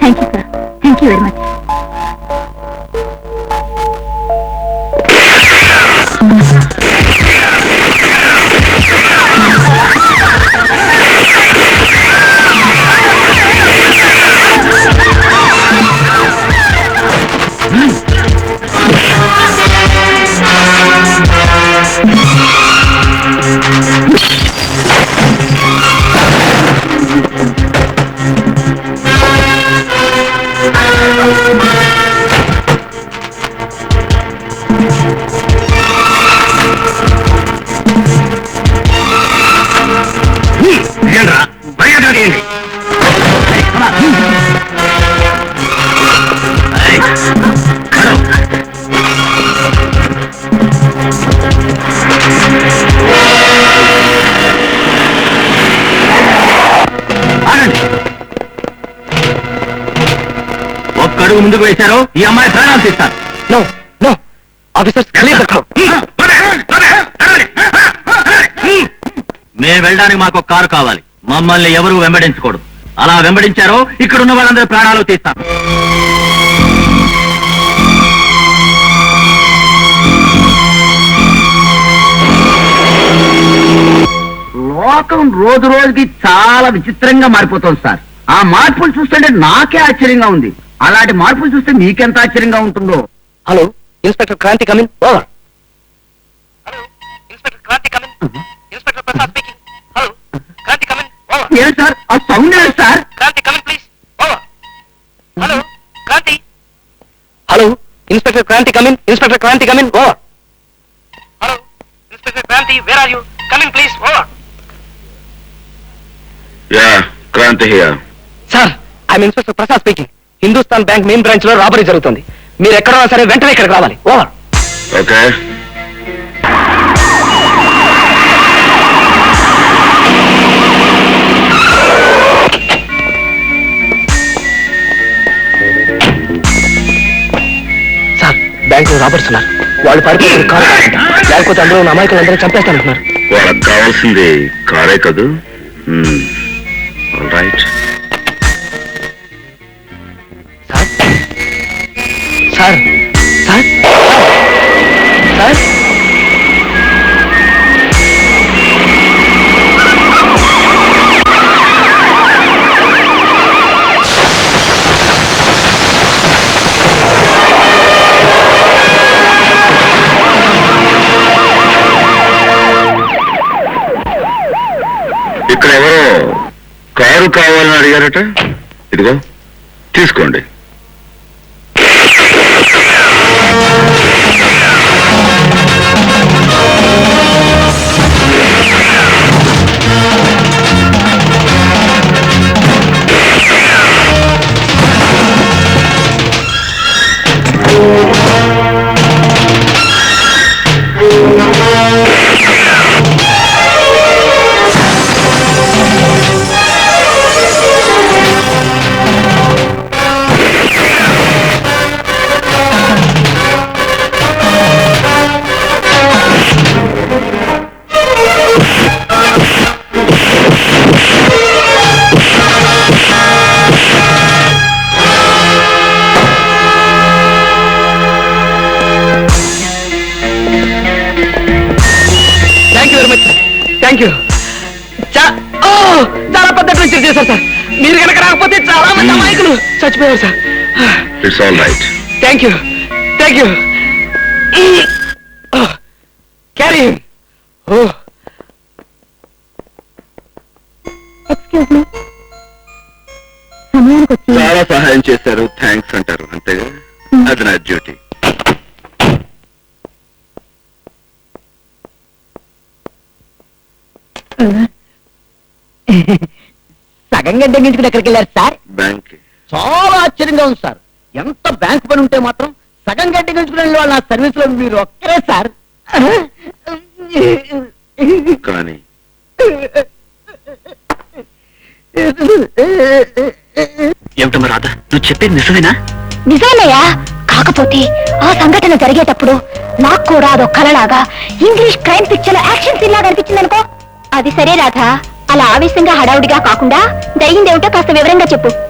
Thank you sir thank you very much అడుగు ముందుకు వేశారు ఈ అమ్మాయి ప్రాణాలు తీస్తారు. No no. ఆఫీసర్స్ మేము వెళ్ళడానికి మాకు ఒక కారు కావాలి. మమ్మల్ని ఎవరు వెంబడించకూడదు. అలా వెంబడించారో ఇక్కడ ఉన్న వాళ్ళందరూ ప్రాణాలు తీస్తాం లోకం రోజు రోజుకి చాలా విచిత్రంగా మారిపోతుంది సార్. ఆ మార్పులు చూస్తుంటే నాకే ఆశ్చర్యంగా ఉంది. అలాంటి మార్పులు చూస్తే మీకెంత ఆశ్చర్యంగా ఉంటుందో. Hello inspector Kranti come in over hello inspector Kranti come in inspector Prasad speaking hello Kranti come in over ఏం సార్? ఆ సౌండ్ ఏంటి sir? Kranti come in please over hello Kranti hello inspector Kranti come in inspector Kranti come in over hello inspector Kranti where are you come in please over yeah Kranti here sir I'm inspector Prasad speaking Hindustan bank main బ్రాంచ్లో robbery జరుగుతుంది. మీరు ఎక్కడున్నా సరే వెంటనే ఇక్కడికి రావాలి. Over okay. Sir బ్యాంక్లో robbers ఉన్నారు. వాళ్ళు పడిపోయి కారు. లేకపోతే అందులో ఉన్న అమాయకులందరూ చంపేస్తానంటున్నారు. వాళ్ళకి కావాల్సింది కారే కదూ? Right sir. సార్. సార్. ఇక్కడ ఎవరో కారు కావాలని అడిగారట? ఇదిగో తీసుకోండి. థ్యాంక్ యూ చాలా పెద్ద ట్విస్ట్ చేశారు సార్. మీరు కనుక రాకపోతే చాలా మంది Hmm. అమాయకులు చచ్చిపోయారు sir. It's all right thank you thank you carry oh excuse me సమయానికి వచ్చి చాలా సహాయం చేశారు. థ్యాంక్స్ అంటారు. అంతేగా? అది నా డ్యూటీ సగం గంట ఎక్కడికి వెళ్ళారు సార్? బ్యాంక్ చాలా ఆశ్చర్యంగా ఉంది సార్. ఎంత బ్యాంక్ పని ఉంటే మాత్రం సగం గంట ఎంగించుకుని వాళ్ళ నా సర్వీస్లో మీరు ఒక్కరే సార్. కానీ. ఏమిటమ్మా రాధా? నువ్వు చెప్పేది నిజమేనా? నిజాలయ్యా కాకపోతే ఆ సంఘటన జరిగేటప్పుడు నాకు కూడా అదో కలలాగా ఇంగ్లీష్ క్రైమ్ పిక్చర్లో యాక్షన్ సీన్ లాగా అనిపించింది అనుకో అది సరే రాధా. అలా ఆవేశంగా హడావుడిగా కాకుండా జరిగిందేమిటో కాస్త వివరంగా చెప్పు.